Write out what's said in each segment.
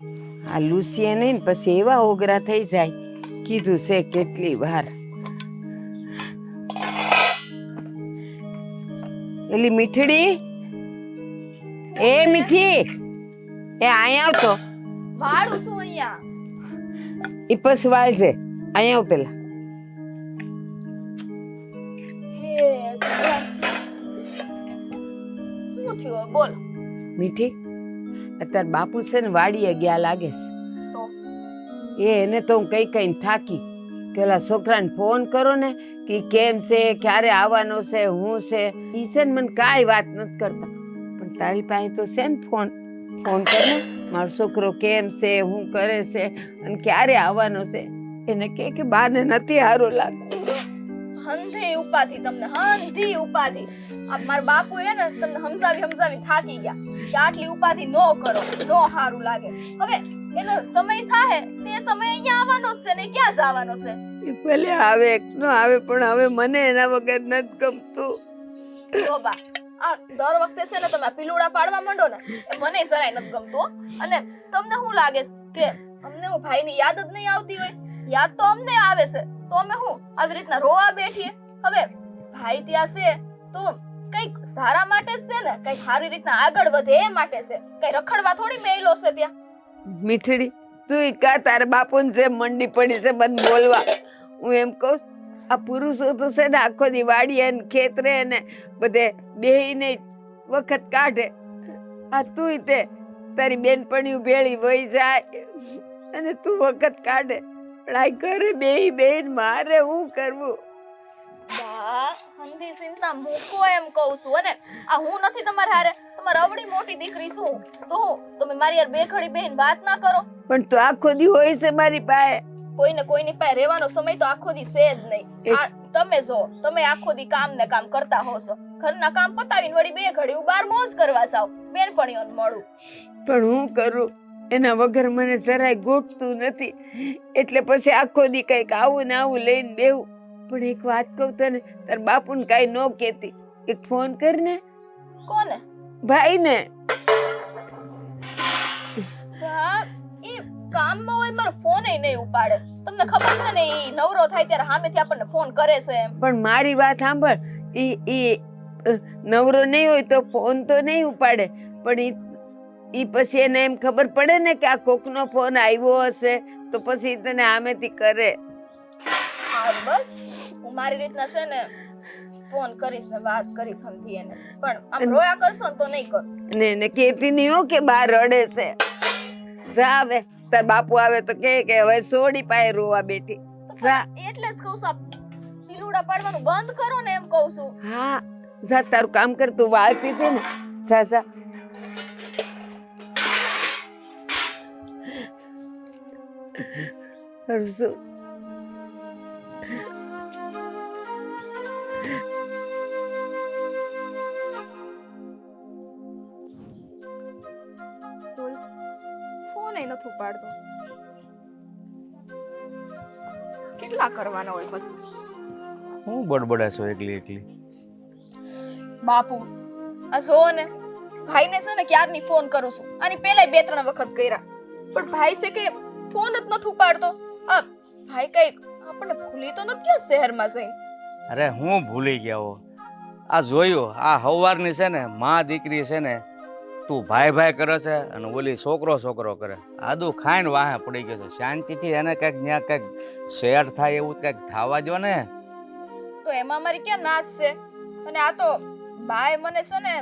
આ લુસીએ નહીં પછી એવા ઓગરા થઈ જાય. કીધું છે કેટલી વાર. એલી મીઠડી? એ મીઠી? એ અહીંયા આવતો વાળું છું અહીંયા? ઈ પછી વાળજે. અહીંયા આવ પેલા. બોલ. મીઠી? અત્યારે બાપુ છે ને વાડીએ ગયા લાગે છે. એ એને તો હું કઈ કઈ થાકી. પેલા છોકરાને ફોન કરો ને કે કેમ છે ક્યારે આવવાનો છે હું છે. ઈ છે ને મને કાંઈ વાત નથી કરતા. પણ તારી પાસે તો છે ને ફોન. ફોન કર ને મારો છોકરો કેમ છે હું કરે છે અને ક્યારે આવવાનો છે. એને કે કે બાને નથી સારું લાગતું. હંધી ઉપાધી તમને હંધી ઉપાધી. આ મારા બાપુ એ ને તમને સમજાવી સમજાવી થાકી ગયા. કે આટલી ઉપાધી નો કરો નો સારું લાગે. હવે એનો સમય થાહે તે સમય અહીંયા આવવાનો છે ને ક્યાં જવાનો છે? ઈ ભલે આવે નો આવે પણ હવે મને એના વગર નથી ગમતું. જો બા આ દર વખતે છે ને તમે પીલુડા પાડવા માંડો ને એ મને જરાય નથી ગમતો. અને તમને શું લાગે કે અમને હું ભાઈની યાદ જ નહીં આવતી હોય? યાદ તો અમને આવે છે. તો અમે હું આવી રીતના રોવા બેઠીએ? હવે ભાઈ ત્યાં છે તો કંઈક સારા માટે જ છે ને કંઈક સારી રીતના આગળ વધે એ માટે છે. કઈ રખડવા થોડી મેલો છે ત્યાં. મીઠડી તું કા તારા બાપુને જે મંડી પડી છે મને બોલવા. હું એમ કહું આ પુરુષો તો છે ને આખો દી વાડીએ ને ખેતરે ને બધે બેહીને વખત કાઢે. આ તુંય તે તારી બેનપણીઓ ભેળી વહી જાય અને તું વખત કાઢે. પણ આ ઘરે બેહી બેન મારે શું કરવું? બા હંધી ચિંતા મૂકો એમ કહું છું અને આ હું નથી તમારા હારે. તમારે અવળી મોટી દીકરી છું. તો હું તમે મારી યાર બે ઘડી બેન વાત ના કરો. પણ તો આખો દી હોય છે મારી પાસે. કોઈને કોઈની પાસે રહેવાનો સમય તો આખો દી છે જ નહીં. તમે જો તમે આખો દી કામ ને કામ કરતા હો છો ઘરના કામ પતાવીને વળી બે ઘડી હું બાર મોજ કરવા જાવ બેનપણીઓને મળું. પણ હું કરું? એના વગર મને જરાય ગોઠતું નથી. એટલે પછી આખો દી કંઈક આવું ને આવું લઈને બેવું પણ એક વાત કહું તને તાર બાપુને કાંઈ ન કહેતી. એક ફોન કર ને કોને? ભાઈને. ને એ કામમાં હોય મારો ફોન નહીં ઉપાડે. તમને ખબર છે ને એ નવરો થાય ત્યારે સામેથી આપણને ફોન કરે છે પણ મારી વાત સાંભળ. ઈ એ નવરો નહીં હોય તો ફોન તો નહીં ઉપાડે. પણ ઈ એ પછી એને એમ ખબર પડે ને કે આ કોકનો ફોન આવ્યો હશે તો પછી તને આમેથી કરે. બસ. હું મારી રીતના છે ને ફોન કરીશ ને વાત કરીશ સમજી એને. પણ આમ રોયા કરશો ને તો નહીં કર. ને ને કહેતી નહીં હો કે બાર રડે છે. જા આવે તાર બાપુ આવે તો કે કે હવે સોડી પાય રોવા બેઠી. જા. એટલે જ કહું છું પીલુડા પાડવાનું બંધ કરો ને એમ કહું છું. હા જા તારું કામ કર તું વાળતી હતી ને. જા જા. હરસુ ફોન નથી ઉપાડતો કેટલા કરવાના હોય બસ હું બડબડાશો એકલી એકલી? બાપુ આ જો ને ભાઈને છે ને ક્યારની ફોન કરું છું? આની પહેલા બે ત્રણ વખત કર્યા. પણ ભાઈ છે કે ફોન જ નથી ઉપાડતો આ ભાઈ કઈ આપણને ભૂલી તો નથી ગયા શહેરમાં જઈને? અરે હું ભૂલી ગયો. આ જોયું આ હવારની છે ને માં દીકરી છે ને તું ભાઈ ભાઈ કરે છે અને ઓલી છોકરો છોકરો કરે. આદુ ખાઈને વાહે પડી ગયો છે. શાંતિથી એને કંઈક ત્યાં કંઈક શેર થાય એવું કંઈક થવા દો ને. તો એમાં મારી ક્યાં નાશ છે? અને આ તો ભાઈ મને છે ને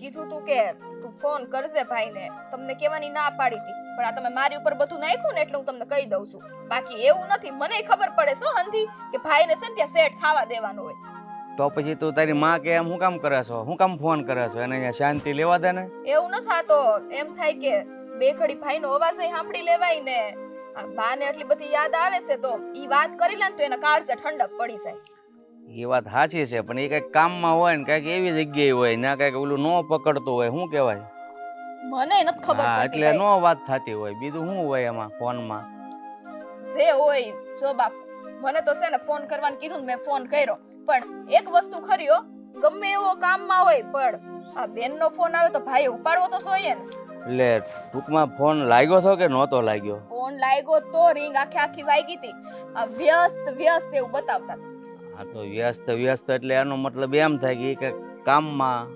કીધું તું કે તું ફોન કરજે ભાઈને. તમને કહેવાની ના પાડી હતી. પણ આ તમે મારી ઉપર બધું નાખ્યું ને એટલે હું તમને કહી દઉં છું. બાકી એવું નથી. મને ખબર પડે શું હંધી, કે ભાઈને છે ને ત્યાં સેટ થવા દેવાનું હોય. તો પછી તું તારી માં કે એમ શું કામ કરે છો? શું કામ ફોન કરે છો? એને અહીંયા શાંતિ લેવા દે ને? એવું ન થાતો. એમ થાય કે બે ઘડી ભાઈનો અવાજ ય સાંભળી લેવાય ને. બાને આટલી બધી યાદ આવે છે તો ઈ વાત કરી લે ને તો એના કાળસે ઠંડક પડી જાય. એ વાત સાચી છે પણ એ કંઈક કામમાં હોય ને કંઈક એવી જગ્યાએ હોય ને કંઈક ઓલું ન પકડતું હોય શું કહેવાય? મને નથી ખબર હા એટલે. નો વાત થતી હોય. બીજું શું હોય એમાં ફોનમાં? જે હોય જો બાપ મને તો છે ને ફોન કરવાનું કીધું ને મેં ફોન કર્યો. પણ એક વસ્તુ ખરી હો ગમે એવો કામમાં હોય પણ આ બેનનો ફોન આવે તો ભાઈ ઉપાડવો તો જોઈએ ને. એટલે ટૂંકમાં ફોન લાગ્યો છો કે નહોતો લાગ્યો? ફોન લાગ્યો તો રિંગ આખી આખી વાગી હતી. આ વ્યસ્ત વ્યસ્ત એવું બતાવતા. આ તો વ્યસ્ત વ્યસ્ત એટલે આનો મતલબ એમ થાય કે કામમાં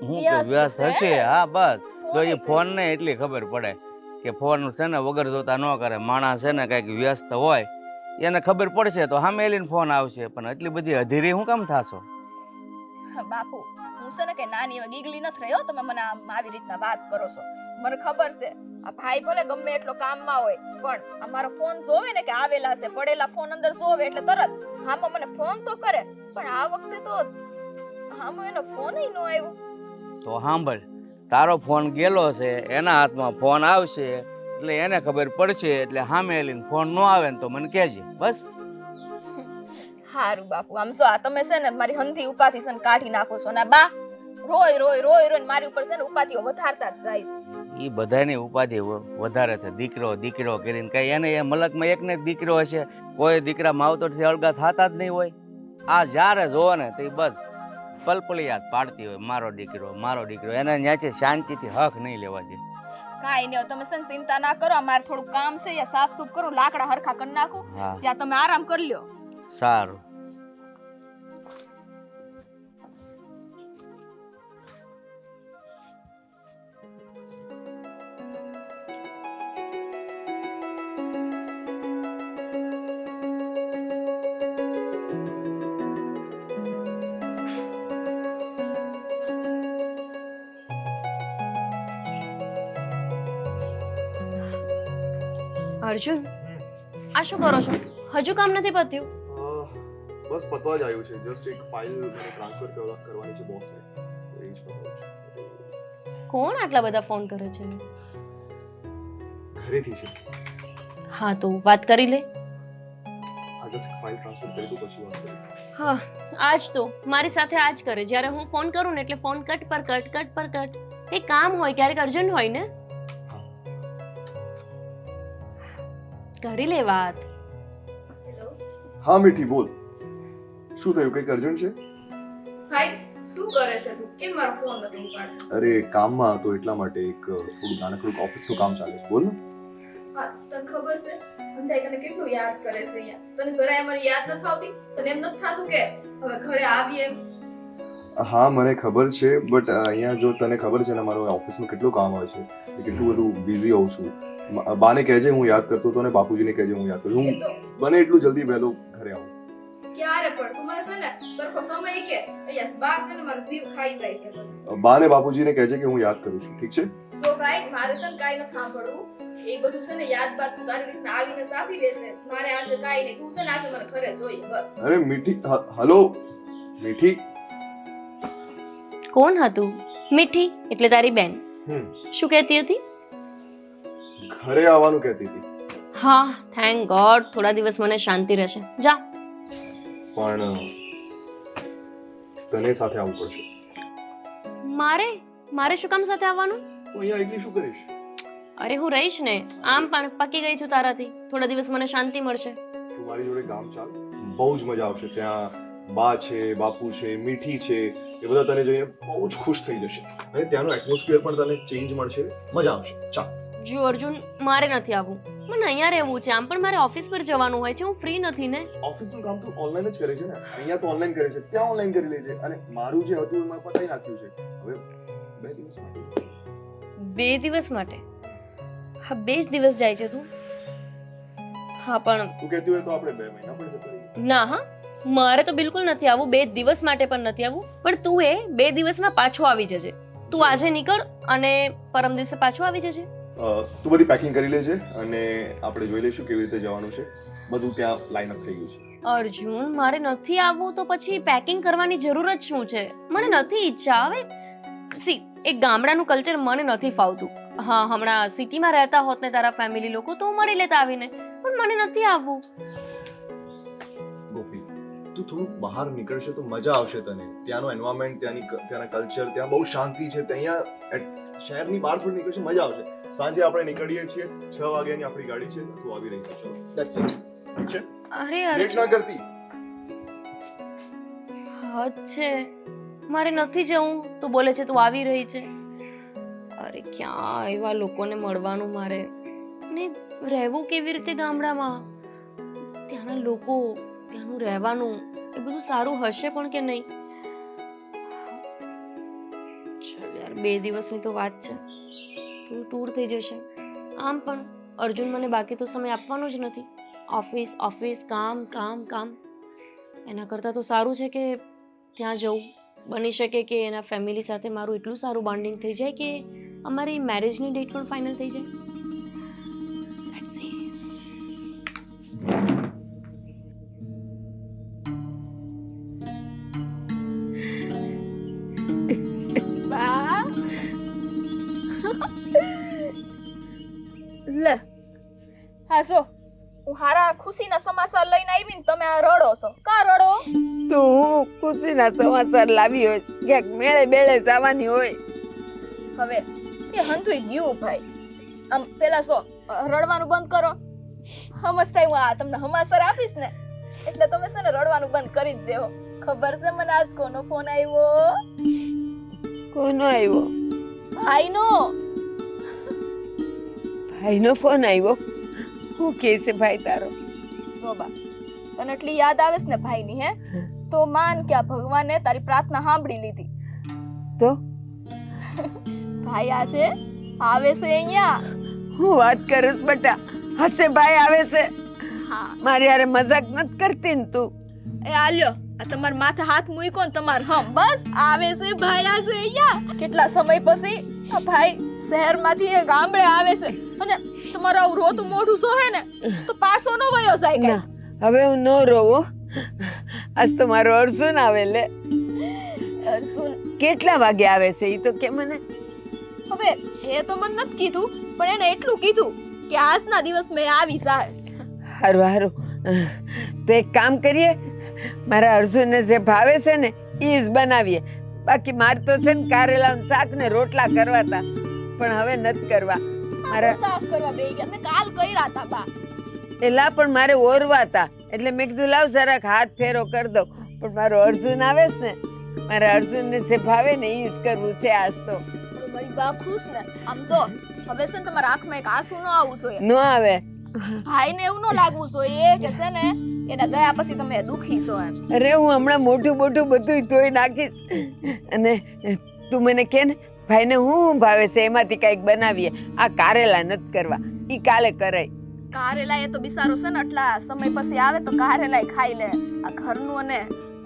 હું તો વ્યસ્ત હશે? હા બસ. તો એ ફોને ફોન ને એટલી ખબર પડે કે ફોન છે ને વગર જોતા ન કરે. માણસ છે ને કંઈક વ્યસ્ત હોય એને ખબર પડશે તો હા મેલીન ફોન આવશે. પણ એટલી બધી અધીરી હું કામ થાશો? બાપુ હું છે ને કે નાની એવી ગીગલી નથી રહ્યો તમે મને આમ આવી રીતના વાત કરો છો. મને ખબર છે આ ભાઈ ભલે ગમે એટલો કામમાં હોય પણ અમારો ફોન જોવે ને કે આવેલા છે પડેલા ફોન અંદર જોવે એટલે તરત હામો મને ફોન તો કરે પણ આ વખતે તો હામો એનો ફોન ન આવ્યો. તો સાંભળ તારો ફોન ગેલો છે એના હાથમાં ફોન આવશે એટલે એને ખબર પડશે એટલે સામે લઈને ફોન ન આવે ને તો મને કહેજે. બસ. હારું બાપુ આમ જો આ તમે છે ને મારી હંધી ઉપાથી છે ને કાઢી નાખો છો. ને બા રોય રોય રોય રોય મારી ઉપર છે ને ઉપાધીઓ વધારતા જ જાય એ બધાની ઉપાધિ વધારે છે. દીકરો દીકરો કરીને કઈ એને એ મલકમાં એકને જ દીકરો હશે. કોઈ દીકરા માવતરથી અળગા થતા જ નહીં હોય. આ જ્યારે જોવો ને તો બસ પલપલિયાત પાડતી હોય. મારો દીકરો મારો દીકરો. એને ન્યાચે શાંતિથી હક નહીં લેવા દે. કાંઈ નહીં તમે સન ચિંતા ના કરો અમારે થોડું કામ છે યા સાફ સૂફ કરું લાકડા હરખા કરી નાખું. યા ત્યાં તમે આરામ કરી લ્યો. સારું. અર્જુન આ શું કરો છો? હજુ કામ નથી પત્યું? બસ પતવા જ આવ્યું છે. જસ્ટ એક ફાઇલ મને ટ્રાન્સફર કરવાની છે બોસને એ જ છું. કોણ આટલા બધા ફોન કરે છે? ઘરેથી છે. હા તો વાત કરી લે. આ જસ્ટ ફાઇલ ટ્રાન્સફર કરી દઉં પછી વાત કરી હા આજ તો. મારી સાથે આજ કરે. જ્યારે હું ફોન કરું ને એટલે ફોન કટ પર કટ કટ પર કટ કંઈ કામ હોય ક્યારેક અર્જન્ટ હોય ને? કરી લે વાત. હા મીઠી બોલ. શું થયું? કંઈક અર્જન્ટ છે? હાય શું કરે છે તું? કેમ મારો ફોન નથી ઉપાડતો? અરે કામમાં હતો એટલા માટે એક થોડું નાનકડું ઓફિસનું કામ ચાલે છે. બોલ ને. હા તને ખબર છે? સંધ્યા તને કેટલું યાદ કરે છે અહીંયા? તને જરાય મારી યાદ નથી આવતી? તને એમ નથી થતું કે હવે ઘરે આવીએ હા મને ખબર છે બટ અહીંયા જો તને ખબર છે ને મારું ઓફિસમાં કેટલું કામ હોય છે કેટલું બધું બિઝી હોઉં છું. બાને કહેજે હું યાદ કરતો હતો ને બાપુજીને કહેજે હું યાદ કરું હું બને એટલું જલ્દી વહેલો ઘરે આવું. ક્યારે પણ? તું મને છે ને સરખો સમય કે અહીંયા બા છે ને મારો જીવ ખાઈ જાય છે પછી. બાને બાપુજીને કહેજે કે હું યાદ કરું છું. ઠીક છે? તો ભાઈ મારે છે ને કાંઈ નથી સાંભળવું. એ બધું છે ને યાદ બાદ તું તારી રીતના આવીને સાંભળી દેશે મારે આજે કાંઈ નહીં. તું છે ને આજે મને ઘરે જોઈ બસ. અરે મીઠી હલો? મીઠી? કોણ હતું? મીઠી? એટલે તારી બેન. હમ. શું કહેતી હતી? ઘરે આવવાનું કહેતી હતી. હા થેન્ક ગોડ થોડા દિવસ મને શાંતિ રહેશે. જા. પણ તને સાથે આવવું પડશે. મારે? મારે શું કામ સાથે આવવાનું? હું અહીંયા એકલી શું કરીશ? અરે હું રહીશ ને. આમ પણ પકી ગઈ છું તારાથી. થોડા દિવસ મને શાંતિ મળશે. તું મારી જોડે ગામ ચાલ. બહુ જ મજા આવશે. ત્યાં બા છે બાપુ છે મીઠી છે એ બધા તને જોઈને બહુ જ ખુશ થઈ જશે. અને ત્યાંનું એટમોસ્ફિયર પણ તને ચેન્જ મળશે. મજા આવશે. ચાલ. જો અર્જુન મારે નથી આવવું. મને અહીંયા રહેવું છે આમ પણ મારે ઓફિસ પર જવાનું હોય છે હું ફ્રી નથી ને. ઓફિસનું કામ તો ઓનલાઈન જ કરે છે ને? અહીંયા તો ઓનલાઈન કરે છે ત્યાં ઓનલાઈન કરી લેજે અને મારું જે હતું એમાં પતાઈ નાખ્યું છે. હવે બે દિવસ માટે. બે દિવસ માટે? હા બે જ દિવસ જાય છે તું. હા પણ તું કહેતી હોય તો આપણે બે મહિના પણ જતા રહીએ. ના હા. મારે તો બિલકુલ નથી આવવું બે દિવસ માટે પણ નથી આવવું. પણ તું એ બે દિવસમાં પાછો આવી જજે. તું આજે નીકળ અને પરમ દિવસે પાછો આવી જજે. તું બધી પેકિંગ કરી લેજે અને આપણે જોઈ લઈશું કેવી રીતે જવાનું છે. બધું ત્યાં લાઈન અપ થઈ ગયું છે. અર્જુન મારે નથી આવવું તો પછી પેકિંગ કરવાની જરૂર જ શું છે? મને નથી ઈચ્છા હવે સી એક ગામડાનું કલ્ચર મને નથી ફાવતું. હા હમણાં સિટીમાં રહેતા હોત ને તારા ફેમિલી લોકો તો મળી લેતા આવીને પણ મને નથી આવવું. ગોપી તું થોડુંક બહાર નીકળશે તો મજા આવશે તને. ત્યાંનું એન્વાયરમેન્ટ ત્યાંની ત્યાંના કલ્ચર ત્યાં બહુ શાંતિ છે. ત્યાં શહેરની બહાર થોડું નીકળશે મજા આવશે. સાંજે આપણે નીકળીએ છીએ છ વાગ્યાની આપણી ગાડી છે તું આવી રહી છે ચલો. ધેટ્સ ઇટ ઠીક છે? અરે. લેટ ના કરતી. હદ છે. મારે નથી જવું. તો બોલે છે તું આવી રહી છે. અરે ક્યાં એવા લોકોને મળવાનું મારે? ને રહેવું કેવી રીતે ગામડામાં? ત્યાંના લોકો ત્યાંનું રહેવાનું એ બધું સારું હશે પણ કે નહીં? ચાલ યાર બે દિવસની તો વાત છે. થોડું ટૂર થઈ જશે. આમ પણ અર્જુન મને બાકી તો સમય આપવાનો જ નથી. ઓફિસ ઓફિસ, કામ કામ કામ. એના કરતાં તો સારું છે કે ત્યાં જવું. બની શકે કે એના ફેમિલી સાથે મારું એટલું સારું બોન્ડિંગ થઈ જાય કે અમારી મેરેજની ડેટ પણ ફાઇનલ થઈ જાય. લે. હા જો. હું હારા ખુશીના સમાચાર લઈને આવી ને તમે આ રડો છો. કા રડો? તો હું ખુશીના સમાચાર લાવી હોય ક્યાંક મેળે બેળે જવાની હોય. હવે એ હંતુઈ ગયું ભાઈ. આમ પેલા સો રડવાનું બંધ કરો. સમજતા હું આ તમને હમાસર આપીશ ને. એટલે તમે છે ને રડવાનું બંધ કરી જ દેવો ખબર છે મને આજ કોનો ફોન આવ્યો? કોનો આવ્યો? ભાઈનો. ભાઈનો ફોન આવ્યો. હું કહે છે ભાઈ તારો. બાબા તને એટલી યાદ આવે છે ને ભાઈની હે? તો માન કે આ ભગવાને તારી પ્રાર્થના સાંભળી લીધી. તો? ભાઈ આજે આવે છે અહીંયા. હું વાત કરું બટા. હશે ભાઈ આવે છે. હા. મારી હારે મજાક નથી કરતી ને તું. એ આલ્યો આ તમાર માથે હાથ મૂક્યો ને તમાર હમ બસ. આવે છે ભાઈ આજે અહીંયા. કેટલા સમય પછી? આ ભાઈ શહેરમાંથી એ ગામડે આવે છે અને તમારું આવું રોતું મોઢું જોહે ને તો પાછો નો વયો જાય કે હવે હું નો રોવો. આજ તો મારો અર્જુન આવે લે. અર્જુન? કેટલા વાગે આવે છે? એ તો કે મને. હવે એ તો મને નથી કીધું પણ એને એટલું કીધું કે આજના દિવસ મેં આવી સાહેબ હારું હારું. તો એક કામ કરીએ. મારા અર્જુનને જે ભાવે છે ને એ જ બનાવીએ. બાકી મારે તો છે ને કારેલાનું શાક ને રોટલા કરવા તા પણ હવે નથી કરવા. મારા સાફ કરવા બે ગયા મેં કાલ કર્યા રાતા બા. એલા પણ મારે ઓરવા તા એટલે મેં કીધું લાવ જરાક હાથ ફેરો કરી દઉં. પણ મારો અર્જુન આવે છે ને મારા અર્જુનને જે ભાવે ને એ જ કરવું છે આજ તો. મારી બા ખુશ ને. આમ તો હવે છે ને તમારા આંખમાં એક આંસુ ન આવવું જોઈએ. ન આવે. ભાઈને એવું ન લાગવું જોઈએ કે છે ને એના ગયા પછી તમે દુખી છો એમ. અરે હું હમણાં મોટું મોટું બધું ધોઈ નાખીશ. અને તું મને કે ને ભાઈને હું ભાવે છે એમાંથી કંઈક બનાવીએ. આ કારેલા નથી કરવા. ઈ કાલે કરાય. કારેલા એ તો બિસારો છે ને આટલા સમય પછી આવે તો કારેલા ખાઈ લે. આ ઘરનું અને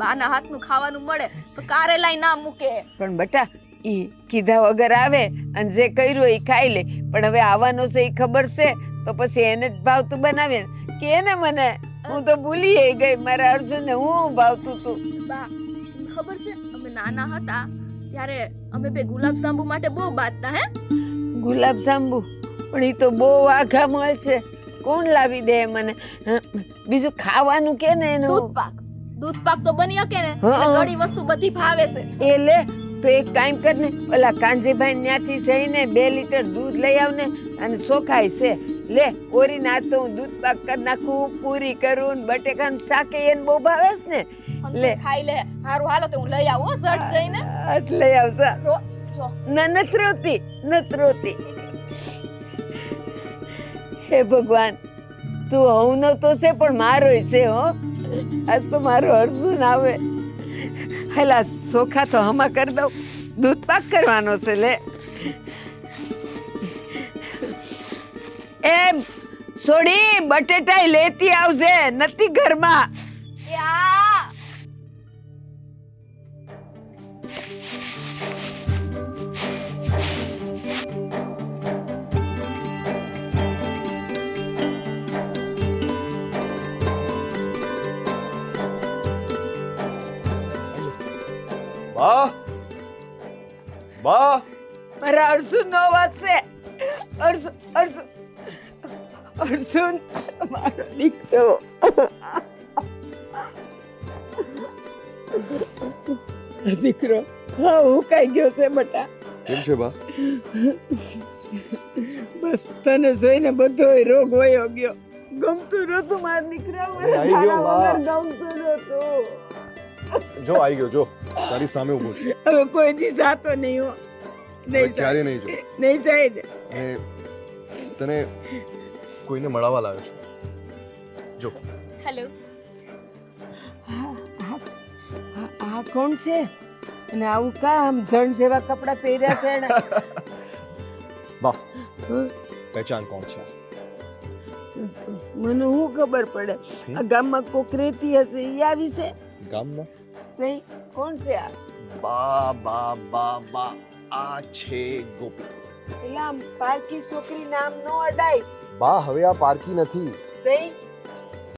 બાના હાથનું ખાવાનું મળે તો કારેલા ના મૂકે. પણ બટા ઈ કીધા વગર આવે અને જે કર્યું એ ખાઈ લે. પણ હવે આવવાનો છે એ ખબર છે તો પછી એને જ ભાવતું બનાવે કે ને મને? હું તો ભૂલી ગઈ મારા અર્જુનને હું ભાવતું તું. બા ખબર છે અમે નાના હતા. ત્યારે અમે બે ગુલાબ જાંબુ માટે બહુ બાતતા હે? ગુલાબ જાંબુ? પણ એ તો બહુ આઘા મળ છે. કોણ લાવી દે મને? બીજું ખાવાનું કે ને દૂધ એનું પાક. દૂધ પાક તો બની શકે ને. ઘણી વસ્તુ બધી ભાવે છે. એ લે તો એક કામ કર ને ઓલા કાંજીભાઈ ત્યાંથી જઈને બે લીટર દૂધ લઈ આવ ને અને સોખાય છે. લે ઓરી ના તો હું દૂધ પાક કરી નાખું પૂરી કરું ને બટેકાનું શાકે એને બહુ ભાવે છે ને. લે. ખાઈ લે. હારું હાલો તો હું લઈ આવું હો, ઝટ જઈને આજ લઈ ના રોતી હે ભગવાન તું હવનો તો છે પણ મારોય છે હો. આજ તો મારો અર્જુન આવે. હેલા સોખા તો હમા કરી દઉં. દૂધ પાક કરવાનો છે લે. એમ સોડી બટેટા લેતી આવજે નથી ઘરમાં. અર્જુન નો વાસે અર્જુન અર્જુન અર્જુન મારો દીકરો. દીકરો હા હું કાઈ ગયો છે બટા. કેમ છે બા? બસ તને જોઈને બધો રોગ વયો ગયો. ગમતું નતું માર દીકરા મને. વગર ગમતું નતું. જો આવી ગયો જો. તારી સામે ઊભો છે. હવે કોઈ દી જાતો નહીં હો. નહીં ક્યારે નહીં જો નહીં સાહેબ. અને તને કોઈને મળવા લાવ્યો છું? જો. હેલો આ આ કોણ છે? અને આવું કા આમ જણ જેવા કપડાં પહેર્યા છે ને વાહ? પહેચાન કોણ છે? મને હું ખબર પડે? આ ગામમાં કોક રહેતી હશે એ આવી છે? ગામમાં? નહીં કોણ છે આ? બા બા બા બા. આ છે ગોપી એટલે આમ પારકી છોકરી નામ નો અડાય. બા હવે આ પારકી નથી. નહીં?